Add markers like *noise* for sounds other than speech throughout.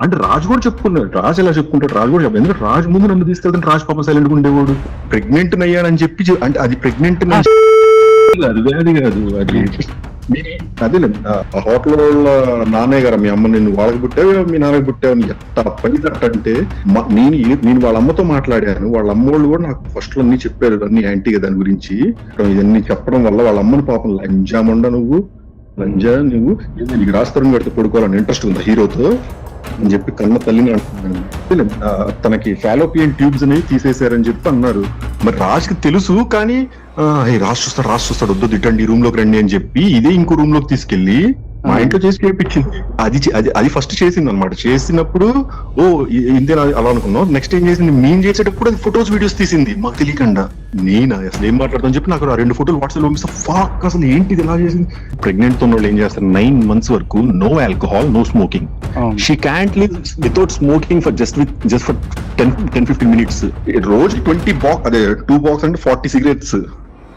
అంటే రాజు కూడా చెప్పుకున్నాడు. రాజు ఎలా చెప్పుకుంటాడు? రాజు కూడా చెప్పాడు ఎందుకంటే రాజు ముందు నన్ను తీసుకెళ్తాను రాజు పాప సైలెంట్ ఉండేవాడు. ప్రెగ్నెంట్ అయ్యానని చెప్పి అంటే అది ప్రెగ్నెంట్ అది వ్యాధి కాదు అది అదే. ఆ హోటల్ వాళ్ళ నాన్నయ్య గారు మీ అమ్మ నేను వాళ్ళకి పుట్టావు మీ నాన్నకి పుట్టావు అని ఎంత పని అంటే నేను నేను వాళ్ళ అమ్మతో మాట్లాడాను. వాళ్ళ అమ్మ వాళ్ళు కూడా నాకు ఫస్ట్లో అన్ని చెప్పారు అన్ని యాంటీగా దాని గురించి. ఇవన్నీ చెప్పడం వల్ల వాళ్ళ అమ్మని పాపం లంజామండ నువ్వు లంజా నువ్వు నీకు రాస్తారని పెడితే పడుకోవాలని ఇంట్రెస్ట్ ఉందా హీరోతో? అని చెప్పి కన్న తల్లిని అంటున్నాను. తనకి ఫాలోపియన్ ట్యూబ్స్ అనేవి తీసేశారని చెప్పి అన్నారు. మరి రాజుకి తెలుసు కానీ ఆ, "ఏయ్, రాజు చూస్తాడు రాజు చూస్తాడు వద్దు ఈ రూమ్లోకి రండి అని చెప్పి ఇదే ఇంకో రూమ్లోకి తీసుకెళ్ళి మా ఇంట్లో చేసి చేయించింది అది అది అది ఫస్ట్ చేసింది అనమాట చేసినప్పుడు ఓ ఇంతే అలా అనుకున్నాం నెక్స్ట్ ఏం చేసింది? మేము చేసేటప్పుడు అది ఫొటోస్ వీడియోస్ తీసింది. మాకు తెలియకుండా. నేనా? అసలు ఏం మాట్లాడతాను చెప్పి నాకు ఆ రెండు ఫోటోలు వాట్సాప్ పంపిస్తే ఫాక్ అసలు ఏంటి ఇది ఎలా చేసింది? ప్రెగ్నెంట్తో వాళ్ళు ఏం చేస్తారు? నైన్ మంత్స్ వరకు no alcohol no smoking she can't live without smoking for just with just for ten ten fifteen minutes రోజు ట్వంటీ బాక్స్ అదే టూ బాక్స్ అంటే ఫార్టీ సిగరెట్స్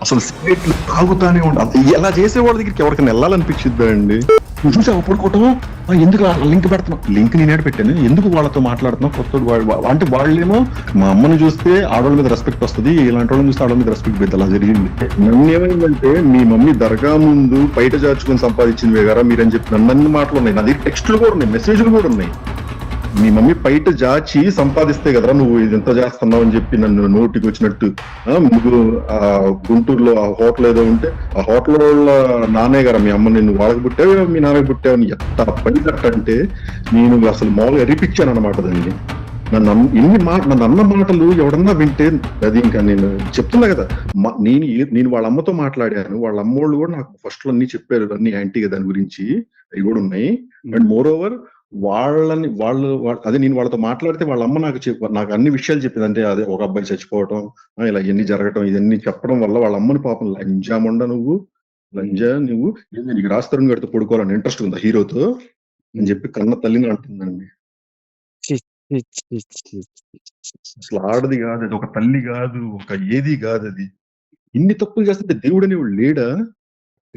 అసలు సిగరెట్లు తాగుతానే ఉండాలి ఎలా చేసేవాడి దగ్గరికి ఎవరికైనా వెళ్ళాలనిపించిద్దా అండి చూసి చూసావు ఎందుకు లింక్ పెడుతున్నావు? లింక్ నేనే పెట్టాను? ఎందుకు వాళ్ళతో మాట్లాడుతున్నావు? కొత్త వాళ్ళు అంటే వాళ్ళేమో మా అమ్మని చూస్తే ఆడవాళ్ళ మీద రెస్పెక్ట్ వస్తుంది ఇలాంటి వాళ్ళని చూస్తే ఆడవాళ్ళ మీద రెస్పెక్ట్ పెద్ద అలా జరిగింది. నన్ను ఏమైందంటే మీ మమ్మీ దర్గా ముందు బయట చాచుకొని సంపాదించింది కదా మీరని చెప్పి నన్ను మాటలు ఉన్నాయి. నా దగ్గర టెక్స్ట్లు కూడా ఉన్నాయి మెసేజ్లు కూడా ఉన్నాయి. మీ మమ్మీ బయట జాచి సంపాదిస్తే కదరా నువ్వు ఇది ఎంత చేస్తున్నావు అని చెప్పి నన్ను నోటికి వచ్చినట్టు ఆ, నువ్వు ఆ గుంటూరులో ఆ హోటల్ ఏదో ఉంటే ఆ హోటల్ వాళ్ళ నాన్నయ్య గారు మీ అమ్మ నిన్ను వాళ్ళకి పుట్టావు మీ నాన్నకి పుట్టావు అని ఎంత పని అంటే నేను అసలు మామూలుగా ఎరిపించాను అనమాట దాన్ని. నన్ను ఇన్ని మాట నన్ను అన్న మాటలు ఎవడన్నా వింటే అది ఇంకా నేను చెప్తున్నా కదా నేను నేను వాళ్ళ అమ్మతో మాట్లాడాను వాళ్ళ అమ్మ వాళ్ళు కూడా నాకు ఫస్ట్లో అన్ని చెప్పారు అన్ని యాంటీగా దాని గురించి అవి కూడా ఉన్నాయి. అండ్ మోర్ ఓవర్ వాళ్ళని వాళ్ళు అదే నేను వాళ్ళతో మాట్లాడితే వాళ్ళ అమ్మ నాకు చెప్ప నాకు అన్ని విషయాలు చెప్పింది. అంటే అదే ఒక అబ్బాయి చచ్చిపోవటం ఇలా ఇవన్నీ జరగటం ఇవన్నీ చెప్పడం వల్ల వాళ్ళ అమ్మని పాపం లంజామండ నువ్వు లంజా నువ్వు నీకు రాస్తారని కడితే పడుకోవాలని ఇంట్రెస్ట్ ఉందా హీరోతో? అని చెప్పి కన్న తల్లిని అంటుందండి. అసలు ఆడది కాదు అది ఒక తల్లి కాదు ఒక ఏది కాదు అది. ఇన్ని తప్పులు చేస్తుంటే దేవుడు అనేవాడు లేడా?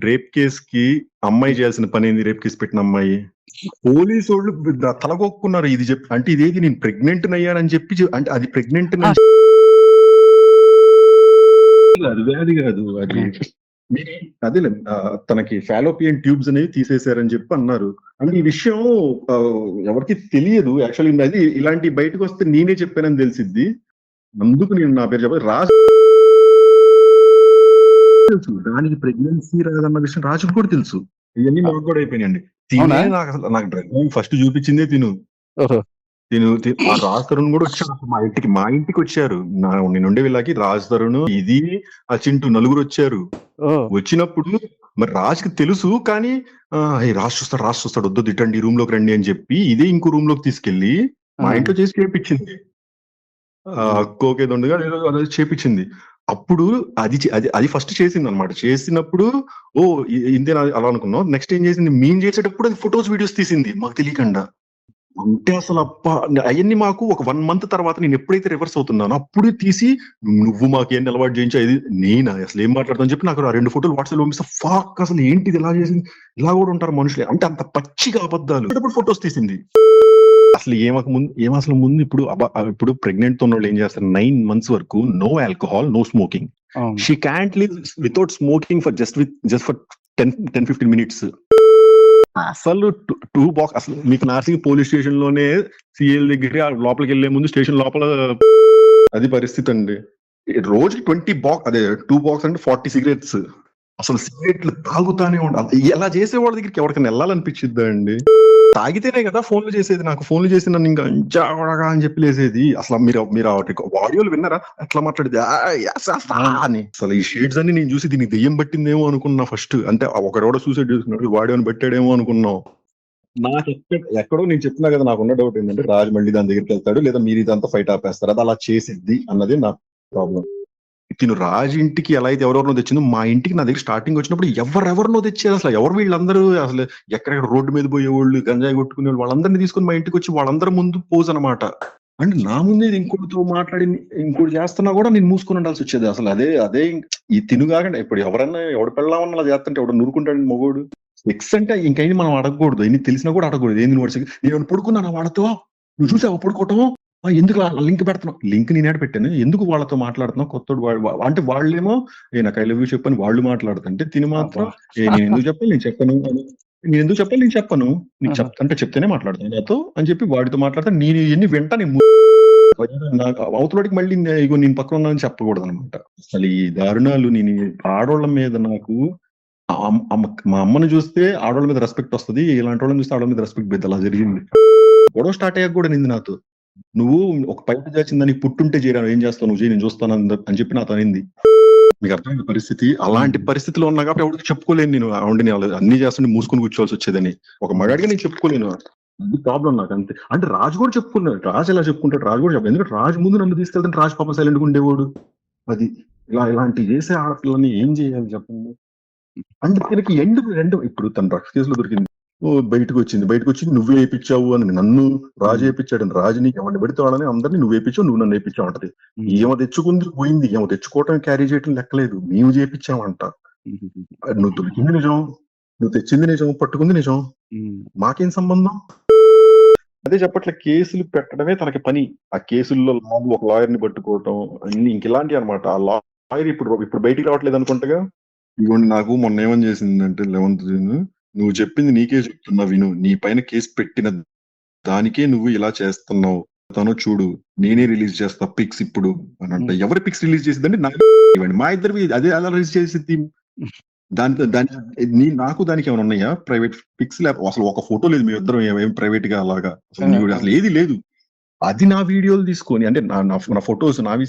రేప్ కేస్కి అమ్మాయి చేయాల్సిన పని ఏంది? రేప్ కేసు పెట్టిన అమ్మాయి. పోలీసు వాళ్ళు ద- తలగొక్కున్నారు ఇది చెప్పి. అంటే ఇదేది నేను ప్రెగ్నెంట్ అయ్యానని చెప్పి అంటే అది ప్రెగ్నెంట్ అది వ్యాధి కాదు అది. అదే. తనకి ఫాలోపియన్ ట్యూబ్స్ అనేవి తీసేశారని చెప్పి అన్నారు. అంటే ఈ విషయం ఎవరికి తెలియదు. యాక్చువల్లీ అది ఇలాంటి బయటకు వస్తే నేనే చెప్పానని తెలిసిద్ది. అందుకు నేను నా పేరు చెప్పాలి రాజు తెలుసు. దానికి ప్రెగ్నెన్సీ రాదన్న విషయం రాజుకు కూడా తెలుసు. ఇవన్నీ మాకు కూడా అయిపోయినాయండి. తినే? నాకు అసలు నాకు డ్రైవింగ్ ఫస్ట్ చూపించిందే తిను. తిను రాజ్ తరుణ్ కూడా వచ్చారు. మా ఇంటికి మా ఇంటికి వచ్చారు. నా నేను ఉండే వీళ్ళకి రాజ్ తరుణ్ ఇది ఆ చింటూ నలుగురు వచ్చారు. వచ్చినప్పుడు మరి రాజుకి తెలుసు కానీ ఆ, "ఏయ్, రాజు చూస్తాడు రాజు చూస్తాడు. వద్దు ఈ రూమ్లోకి రండి అని చెప్పి ఇదే ఇంకో రూమ్లోకి తీసుకెళ్ళి మా. ఇంట్లో చేసి చేపించింది. కోకేది ఉండగా ఏదో అదే చేపించింది. అప్పుడు అది అది అది ఫస్ట్ చేసింది అనమాట చేసినప్పుడు ఓ ఇంతే అలా అనుకున్నాం. నెక్స్ట్ ఏం చేసింది? మేము చేసేటప్పుడు అది ఫొటోస్ వీడియోస్ తీసింది. మాకు తెలియకుండా. అంటే అసలు అప్ప అవన్నీ మాకు ఒక వన్ మంత్ తర్వాత నేను ఎప్పుడైతే రివర్స్ అవుతున్నానో అప్పుడు తీసి నువ్వు మాకు ఏం అలవాటు చేయించా ఇది నేను? అసలు ఏం మాట్లాడతాను చెప్పి నాకు ఆ రెండు ఫోటోలు వాట్సాప్ పంపిస్తే ఫాక్ అసలు ఏంటి ఇది చేసింది? ఇలా కూడా ఉంటారు మనుషులే. అంటే అంత పచ్చిగా అబద్ధాలు. ఫొటోస్ తీసింది. అసలు ఏమక ముందు ఏం అసలు ముందు ఇప్పుడు ఇప్పుడు ప్రెగ్నెంట్ ఉన్న వాళ్ళు ఏం చేస్తారు? నైన్ మంత్స్ వరకు no alcohol no smoking. She can't live without smoking for just with just for ten ten fifteen minutes అసలు టూ బాక్స్ అసలు మీకు నార్సింగ్ పోలీస్ స్టేషన్లోనే సిఎల్ దగ్గర లోపలికి వెళ్ళే ముందు స్టేషన్ లోపల అది పరిస్థితి అండి. రోజు ట్వంటీ బాక్స్ అదే టూ బాక్స్ అంటే ఫార్టీ సిగరెట్స్ అసలు సిగరెట్లు తాగుతానే ఉండాలి ఎలా చేసే వాళ్ళ దగ్గరికి ఎవరికైనా వెళ్ళాలనిపించిద్దా అండి? తాగితేనే కదా ఫోన్లు చేసేది. నాకు ఫోన్లు చేసి నన్ను ఇంకా జావడగా అని చెప్పి లేసేది. అసలు మీరు మీరు ఆడియోలు విన్నారా? అట్లా మాట్లాడేది? అని. అసలు ఈ షేడ్స్ అన్ని నేను చూసి దీనికి దెయ్యం పట్టిందేమో అనుకున్నా ఫస్ట్ అంటే ఒకడెవడో సూసైడ్ చేసుకున్నాడు వాడేమని పెట్టాడేమో అనుకున్నాం. నాకు ఎక్కడ ఎక్కడో నేను చెప్తున్నా కదా నాకు ఉన్న డౌట్ ఏంటంటే రాజు మళ్ళీ దాని దగ్గరికి వెళ్తాడు లేదా మీరు ఇదంతా ఫైట్ ఆపేస్తారు. అది అలా చేసిద్ది అన్నది నా ప్రాబ్లం తిను. రాజు ఇంటికి ఎలా అయితే ఎవరెవరినో తెచ్చిందో మా ఇంటికి నా దగ్గర స్టార్టింగ్ వచ్చినప్పుడు ఎవరెవరినో తెచ్చేది అసలు ఎవరు వీళ్ళందరూ అసలు ఎక్కడెక్కడ రోడ్డు మీద పోయేవాళ్ళు గంజాయి కొట్టుకునే వాళ్ళు వాళ్ళందరినీ తీసుకొని మా ఇంటికి వచ్చి వాళ్ళందరి ముందు పోజ్ అనమాట అంటే నా ముందే ఇంకోటితో మాట్లాడి ఇంకోటి చేస్తున్నా కూడా నేను మూసుకొని ఉండాల్సి వచ్చేది. అసలు అదే అదే ఈ తిను కాకుండా ఇప్పుడు ఎవరన్నా ఎవడు పెళ్ళామన్నా అలా చేస్తుంటే ఎవడు నూరుకుంటాడు మగోడు. సెక్స్ అంటే ఇంకైనా మనం అడగకూడదు. ఎన్ని తెలిసినా కూడా అడగకూడదు. ఏంది నువ్వు సెక్స్ నేను పడుకున్నాను వాళ్ళతో నువ్వు చూసావా పడుకోవటం? ఎందుకు లింక్ పెడుతున్నావు? లింక్ నేను ఏడ పెట్టాను. ఎందుకు వాళ్ళతో మాట్లాడుతున్నావు? కొత్తోడు వా- వా- అంటే వాళ్ళేమో నాకు ఐ లవ్ యూ చెప్పని వాళ్ళు మాట్లాడుతుంటే తిని మాత్రం. నేను ఎందుకు చెప్పాలి? నేను చెప్పను. నేను ఎందుకు చెప్పాలి? నేను చెప్పను. నీకు చెప్ అంటే చెప్తేనే మాట్లాడతాను నాతో అని చెప్పి వాడితో మాట్లాడితే నేను ఎన్ని వెంట నేను అవతలడికి మళ్ళీ ఇగో నేను పక్కన ఉన్నానని చెప్పకూడదు అనమాట అసలు ఈ దారుణాలు నేను ఈ ఆడోళ్ళ మీద నాకు మా అమ్మను చూస్తే ఆడోళ్ళ మీద రెస్పెక్ట్ వస్తది. ఇలాంటి వాళ్ళని చూస్తే ఆడోళ్ళ మీద రెస్పెక్ట్ పెద్ద అలా జరిగింది. గొడవ స్టార్ట్ అయ్యాక కూడా నింది నాతో. నువ్వు ఒక పైపు దాచిందని పుట్టుంటే చేయరా ఏం చేస్తావు? నువ్వు చేయి నేను చూస్తాను అని చెప్పి నాతో అనింది. మీకు అర్థమైన పరిస్థితి. అలాంటి పరిస్థితిలో ఉన్నా కాబట్టి ఎవరికి చెప్పుకోలేను నేను. ఆవిడని అన్ని చేస్తుంటే మూసుకొని కూర్చోవాల్సి వచ్చేదని. ఒక మగాడిగా నేను చెప్పుకోలేను. అది ప్రాబ్లం నాకు అంతే. అంటే రాజు కూడా చెప్పుకున్నాడు. రాజు ఎలా చెప్పుకుంటాడు? రాజు కూడా చెప్పాడు ఎందుకంటే రాజు ముందు నన్ను తీసుకెళ్తాను రాజు పాప సైలెంట్ ఉండేవాడు. అది ఇలా ఇలాంటి చేసే ఆడపిల్లని ఏం చేయాలి చెప్పండి? అంటే దీనికి ఎండ్ రెండు ఇప్పుడు తన డ్రగ్స్ కేసులో దొరికింది. బయటకు వచ్చింది బయటకు వచ్చి నువ్వే వేయించావు అని నన్ను రాజు వేయించాడు అని రాజు నీకు ఎవరిని పెడితే వాళ్ళని అందరినీ నువ్వు వేయించావు నువ్వు నన్ను వేయించావు అంటది ఏమో తెచ్చుకుంది పోయింది. ఏమో తెచ్చుకోవటం క్యారీ చేయటం లెక్కలేదు. మేము చేపించామంట నువ్వు దొరికింది నిజం. నువ్వు తెచ్చింది నిజం పట్టుకుంది నిజం. మాకేం సంబంధం? అదే చెప్పట్లే కేసులు పెట్టడమే తనకి పని. ఆ కేసుల్లో లాగు ఒక లాయర్ని పట్టుకోవటం అన్ని ఇంక ఇలాంటివి అనమాట ఆ లాయర్ ఇప్పుడు ఇప్పుడు బయటికి రావట్లేదు అనుకుంటగా? ఇవ్వండి నాకు మొన్న ఏమని చేసిందంటే లెవెన్త్ జూన్ నువ్వు చెప్పింది నీకే చెప్తున్నా విను నీ పైన కేసు పెట్టిన దానికే నువ్వు ఇలా చేస్తున్నావు. తను చూడు నేనే రిలీజ్ చేస్తా పిక్స్ ఇప్పుడు అని అంట. ఎవరి పిక్స్ రిలీజ్ చేసిందంటే నాకు ఇవ్వండి. మా ఇద్దరివి అదే అలా రిలీజ్ చేసింది దాని దాని నీ నాకు దానికి ఏమైనా ఉన్నాయా? ప్రైవేట్ పిక్స్ లేకపోతే అసలు ఒక ఫోటో లేదు మీ ఇద్దరం ఏం ప్రైవేట్గా అలాగా? అసలు అసలు ఏది లేదు. అది నా వీడియోలు తీసుకొని అంటే నా నా- ఫొటోస్ నావి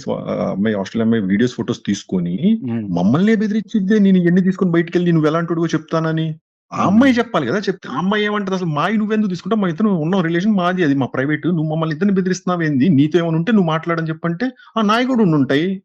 అమ్మాయి ఆస్ట్రేలియా అమ్మాయి వీడియోస్ ఫొటోస్ తీసుకొని మమ్మల్ని బెదిరించిద్దే. నేను ఎన్ని తీసుకొని బయటికి వెళ్ళి నువ్వు ఎలాంటి చెప్తానని. ఆ అమ్మాయి చెప్పాలి కదా చెప్తే ఆ అమ్మాయి ఏమంటది? అసలు మాయి నువ్వెందుకు తీసుకుంటావు? మా ఇద్దరు ఉన్న రిలేషన్ మాది అది మా ప్రైవేట్ నువ్వు మమ్మల్ని ఇద్దరిని బెదిరిస్తున్నావు ఏంది? నీతో ఏమైనా ఉంటే నువ్వు మాట్లాడని చెప్పంటే ఆ నాయి కూడా ఉండుంటాయి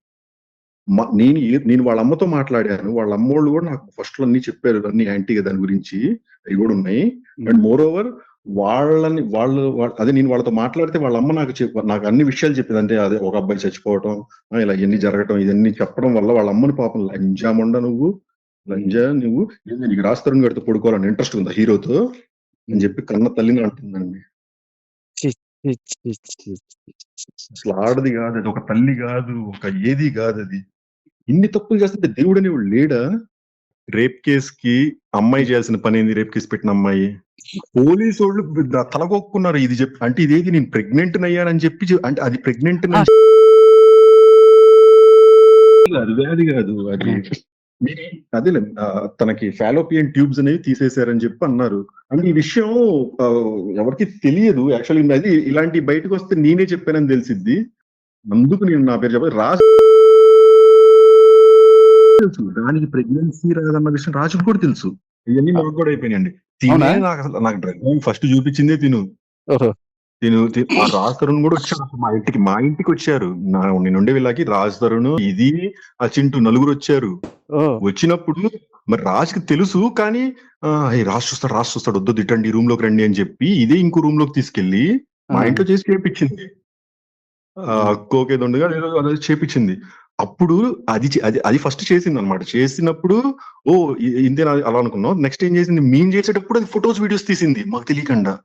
మా- నేను నేను వాళ్ళ అమ్మతో మాట్లాడాను. వాళ్ళ అమ్మోళ్ళు కూడా నాకు ఫస్ట్లో అన్ని చెప్పారు. అన్ని యాంటీగా దాని గురించి. అవి కూడా ఉన్నాయి. అండ్ మోర్ ఓవర్ వాళ్ళని వాళ్ళు అదే నేను వాళ్ళతో మాట్లాడితే వాళ్ళ అమ్మ నాకు చెప్ప నాకు అన్ని విషయాలు చెప్పింది. అంటే అదే ఒక అబ్బాయి చచ్చిపోవటం ఇలా ఇవన్నీ జరగటం ఇవన్నీ చెప్పడం వల్ల వాళ్ళ అమ్మని పాపం లంజాముండ నువ్వు. లంజా నువ్వు ఏంది నీకు రాస్తారని గడితో పడుకోవాలని ఇంట్రెస్ట్ ఉందా హీరోతో? అని చెప్పి కన్న తల్లిని అంటుందండి. అసలు ఆడది కాదు అది ఒక తల్లి కాదు ఒక ఏది కాదు అది. ఇన్ని తప్పులు చేస్తుంటే దేవుడు అనేవాడు లేడా? రేప్ కేస్కి అమ్మాయి చేయాల్సిన పని ఏంది? రేప్ కేసు పెట్టిన అమ్మాయి. పోలీసు వాళ్ళు తలగొక్కున్నారు ఇది చెప్పి. అంటే ఇదేది నేను ప్రెగ్నెంట్ అయ్యానని చెప్పి అంటే అది ప్రెగ్నెంట్ అది వ్యాధి కాదు అది ఇది- అదే తనకి ఫాలోపియన్ ట్యూబ్స్ అనేవి తీసేశారని చెప్పి అన్నారు. అంటే ఈ విషయం ఎవరికి తెలియదు. యాక్చువల్లీ అది ఇలాంటి బయటకు వస్తే నేనే చెప్పానని తెలిసిద్ది. అందుకు నేను నా పేరు చెప్పాలి రాజు తెలుసు. దానికి ప్రెగ్నెన్సీ రాదన్న విషయం రాజుకు కూడా తెలుసు. ఇవన్నీ మాకు కూడా అయిపోయినాయండి? నాకు అసలు నాకు ఫస్ట్ చూపించిందే తిను. నేను రాజ్ తరుణ్ కూడా వచ్చారు అసలు మా ఇంటికి మా ఇంటికి వచ్చారు. నా నేను ఉండే వీళ్ళకి రాజ్ తరుణ్ ఇది ఆ చింటూ నలుగురు వచ్చారు. వచ్చినప్పుడు మరి రాజ్కి తెలుసు కానీ ఆ, "ఏ, రాజ్ చూస్తాడు రాజ్ చూస్తాడు వద్దు తిట్టండి రూమ్లోకి రండి అని చెప్పి ఇదే ఇంకో రూమ్లోకి తీసుకెళ్ళి మా. ఇంట్లో చేసి చేపించింది. కోకేదొండగా ఏదో అదే చేపించింది. అప్పుడు అది అది అది ఫస్ట్ చేసింది అనమాట చేసినప్పుడు ఓ ఇంతే అలా అనుకున్నాం నెక్స్ట్ ఏం చేసింది? మేము చేసేటప్పుడు అది ఫొటోస్ వీడియోస్ తీసింది మాకు తెలియకుండా.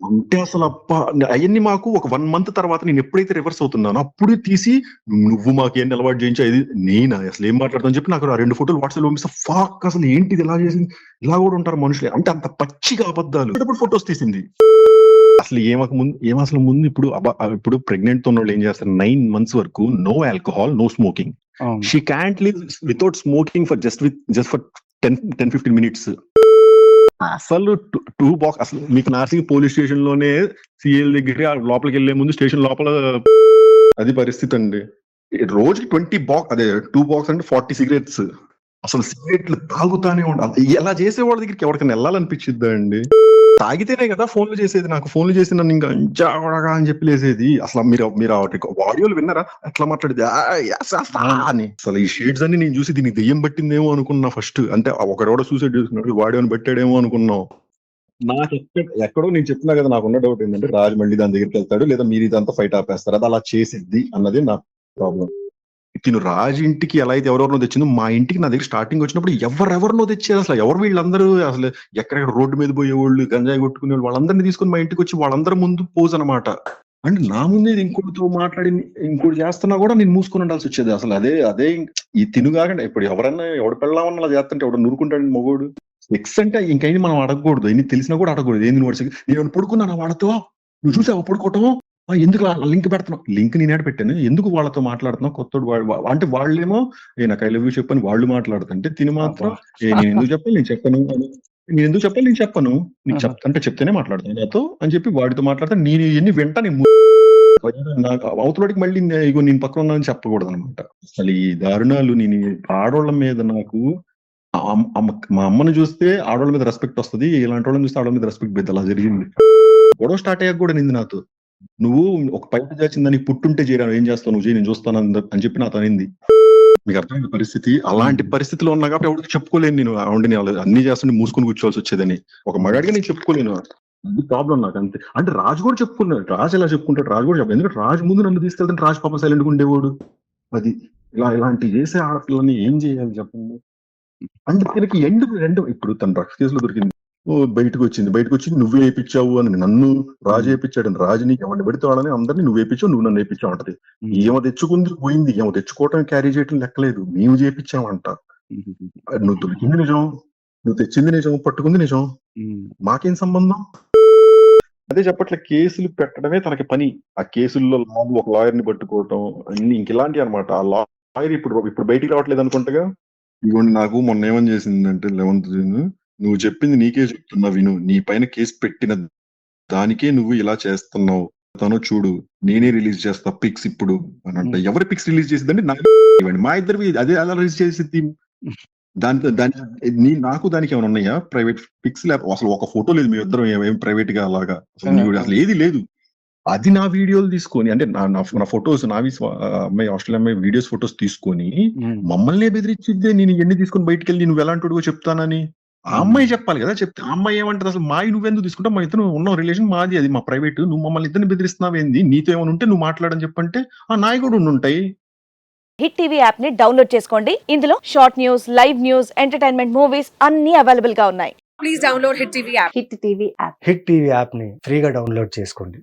అంటే అసలు అప్ప అవన్నీ మాకు ఒక వన్ మంత్ తర్వాత నేను ఎప్పుడైతే రివర్స్ అవుతున్నానో అప్పుడే తీసి నువ్వు మాకు ఏంటి అలవాటు చేయించా ఇది నేనా అసలు ఏం మాట్లాడతాను చెప్పి నాకు ఆ రెండు ఫోటోలు వాట్సాప్లో పంపిస్తే. ఫాక్ అసలు ఏంటిది? ఇలా చేసింది? ఇలా కూడా ఉంటారు మనుషులే. అంటే అంత పచ్చిగా అబద్ధాలు. ఫొటోస్ తీసింది. అసలు ఏమక ముందు ఏం అసలు ముందు ఇప్పుడు ఇప్పుడు ప్రెగ్నెంట్ ఉన్న వాళ్ళు ఏం చేస్తారు? నైన్ మంత్స్ వరకు no alcohol no smoking she can't live without smoking for just with just for ten ten fifteen minutes అసలు టూ బాక్స్ అసలు మీకు నార్సింగ్ పోలీస్ స్టేషన్లోనే సిఎల్ దగ్గర లోపలికి వెళ్ళే ముందు స్టేషన్ లోపల అది పరిస్థితి అండి. రోజుకి ట్వంటీ బాక్స్ అదే టూ బాక్స్ అంటే ఫార్టీ సిగరెట్స్ అసలు సిగరెట్లు తాగుతానే ఉండాలి ఎలా చేసేవాళ్ళ దగ్గరికి ఎవరికైనా వెళ్ళాలనిపించిద్దా అండి? తాగితేనే కదా ఫోన్లు చేసేది. నాకు ఫోన్లు చేసి నన్ను ఇంకా జాగా అని చెప్పి లేసేది. అసలు మీరు మీరు ఆడియోలు విన్నారా? ఎట్లా మాట్లాడేది? అని. అసలు ఈ షేడ్స్ అన్ని నేను చూసి దీనికి దెయ్యం పట్టిందేమో అనుకున్నా ఫస్ట్. అంటే ఒకడెవడో సూసైడ్ చేసుకున్నాడు వాడేమని పెట్టాడేమో అనుకున్నాం. నాకు ఎక్కడ ఎక్కడో నేను చెప్పినా కదా నాకు ఉన్న డౌట్ ఏంటంటే రాజు మళ్ళీ దాని దగ్గరికి వెళ్తాడు లేదా మీరు ఇదంతా ఫైట్ ఆపేస్తారు. అది అలా చేసిద్ది అన్నది నా ప్రాబ్లం. తిను రాజు ఇంటికి ఎలా అయితే ఎవరెవరినో తెచ్చిందో మా ఇంటికి నా దగ్గర స్టార్టింగ్ వచ్చినప్పుడు ఎవరెవరినో తెచ్చారు. అసలు ఎవరు వీళ్ళందరూ అసలు ఎక్కడెక్కడ రోడ్డు మీద పోయేవాళ్ళు గంజాయి కొట్టుకునే వాళ్ళు వాళ్ళందరినీ తీసుకొని మా ఇంటికి వచ్చి వాళ్ళందరి ముందు పోజ్ అనమాట అంటే నా ముందే ఇది ఇంకోటితో మాట్లాడి ఇంకోటి చేస్తున్నా కూడా నేను మూసుకొని ఉండాల్సి వచ్చేది. అసలు అదే అదే ఈ తిను కాకుండా ఇప్పుడు ఎవరన్నా ఎవడు పెళ్ళామన్నా అలా చేస్తుంటే ఎవడు నూరుకుంటాడు మగోడు? సెక్స్ అంటే ఇంకైనా మనం అడగకూడదు. ఎన్ని తెలిసినా కూడా అడగకూడదు. ఏంది నువ్వు నేను పడుకున్నాను వాడతావా నువ్వు చూసావు పడుకోవటం? ఎందుకు లింక్ పెడుతున్నావు? లింక్ నేనే పెట్టాను. ఎందుకు వాళ్ళతో మాట్లాడుతున్నావు? కొత్తోడు వా- అంటే వాళ్ళేమో నాకు ఐ లవ్ యూ చెప్పని వాళ్ళు మాట్లాడుతుంటే తిని మాత్రం నేను ఎందుకు చెప్పాలి నేను చెప్పను. నేను ఎందుకు చెప్పాలి నేను చెప్పను. నీకు చెప్ అంటే చెప్తేనే మాట్లాడతాను నాతో అని చెప్పి వాడితో మాట్లాడతాను నేను ఎన్ని వెంట నేను నాకు అవతలడికి మళ్ళీ ఇగో నేను పక్కన ఉన్నానని చెప్పకూడదు అనమాట అసలు ఈ దారుణాలు నేను ఈ ఆడోళ్ళ మీద నాకు మా అమ్మని చూస్తే ఆడవాళ్ళ మీద రెస్పెక్ట్ వస్తది. ఇలాంటి వాళ్ళని చూస్తే ఆడవాళ్ళ మీద రెస్పెక్ట్ పెద్ద అలా జరిగింది. గొడవ స్టార్ట్ అయ్యాక కూడా నింది నాతో. నువ్వు ఒక పైపు చేసిందని పుట్టుంటే చేయడం ఏం చేస్తావు? నువ్వు చేయి నేను చూస్తాను అంద- అని చెప్పి నా అనింది. మీకు అర్థమైన పరిస్థితి? అలాంటి పరిస్థితిలో ఉన్నా కాబట్టి ఎవరికి చెప్పుకోలేను నేను. ఆవిడని నేను అన్ని చేస్తుంటే మూసుకొని కూర్చోవాల్సి వచ్చేదని. ఒక మగాడిగా నేను చెప్పుకోలేను. అది ప్రాబ్లం నాకు అంతే. అంటే రాజు కూడా చెప్పుకున్నాడు. రాజు ఎలా చెప్పుకుంటాడు? రాజు కూడా చెప్పు ఎందుకంటే రాజు ముందు నన్ను తీసుకెళ్తే రాజు పాప సైలెంట్ ఉండేవాడు. అది ఇలా ఇలాంటి చేసే ఆడపిల్లని ఏం చేయాలి చెప్పండి? అంటే దీనికి ఎండ్ రెండు ఇప్పుడు తన డ్రగ్స్ కేసులో దొరికింది. బయటకు వచ్చింది బయటకు వచ్చి నువ్వే వేయించావు అని నన్ను రాజు వేయించాడు అని రాజు నీకు ఎవరిని పెడితే వాళ్ళని అందరినీ నువ్వు వేయించావు నువ్వు నన్ను వేయించావు అంటది. ఏమో తెచ్చుకుంది పోయింది. ఏమో తెచ్చుకోవటం క్యారీ చేయటం లెక్కలేదు. మేము చేపించామంట అది నువ్వు దొరికింది నిజం. నువ్వు తెచ్చింది నిజం పట్టుకుంది నిజం. మాకేం సంబంధం? అదే చెప్పట్లే కేసులు పెట్టడమే తనకి పని. ఆ కేసుల్లో లాగు ఒక లాయర్ని పట్టుకోవటం అన్ని ఇంక ఇలాంటివి అనమాట ఆ లాయర్ ఇప్పుడు ఇప్పుడు బయటికి రావట్లేదు అనుకుంటగా? ఇదిగోండి నాకు మొన్న ఏమని చేసిందంటే లెవెన్త్ జూన్ నువ్వు చెప్పింది నీకే చెప్తున్నా విను. నీ పైన కేసు పెట్టిన దానికే నువ్వు ఇలా చేస్తున్నావు. తను చూడు నేనే రిలీజ్ చేస్తా పిక్స్ ఇప్పుడు అని అంట ఎవరి పిక్స్ రిలీజ్ చేసిందంటే నా ఇవ్వండి. మా ఇద్దరివి అదే అలా రిలీజ్ చేసింది *laughs* దాని దాని నీ నాకు దానికి ఏమైనా ఉన్నాయా? ప్రైవేట్ పిక్స్ లేకపోతే అసలు ఒక ఫోటో లేదు మీ ఇద్దరం ఏం ప్రైవేట్గా అలాగా? అసలు ఏది లేదు. అది నా వీడియోలు తీసుకొని అంటే నా నా- నా ఫొటోస్ నావి అమ్మాయి ఆస్ట్రేలియా అమ్మాయి వీడియోస్ ఫొటోస్ తీసుకొని మమ్మల్ని బెదిరించిద్దే. నేను ఇవన్నీ తీసుకొని బయటకు వెళ్ళి నువ్వు ఎలాంటి చెప్తానని. ఆ అమ్మాయి చెప్పాలి కదా చెప్తే ఆ అమ్మాయి ఏమంటది? అసలు మావి నువ్వెందుకు తీసుకుంటా మా ఇద్దరు ఉన్న రిలేషన్ మాది అది మా ప్రైవేట్ నువ్వు మమ్మల్ని ఇద్దరిని బెదిరిస్తున్నావు ఏంది నీతో ఏమైనా ఉంటే నువ్వు మాట్లాడని చెప్పంటే ఆ నాయి కూడా ఉండుంటాయి. హిట్ టీవీ యాప్ని డౌన్లోడ్ చేసుకోండి. ఇందులో short news live news entertainment movies అన్ని అవైలబుల్గా ఉన్నాయి. Please download Hit TV app. Hit TV app Hit TV యాప్ని ఫ్రీగా డౌన్లోడ్ చేసుకోండి.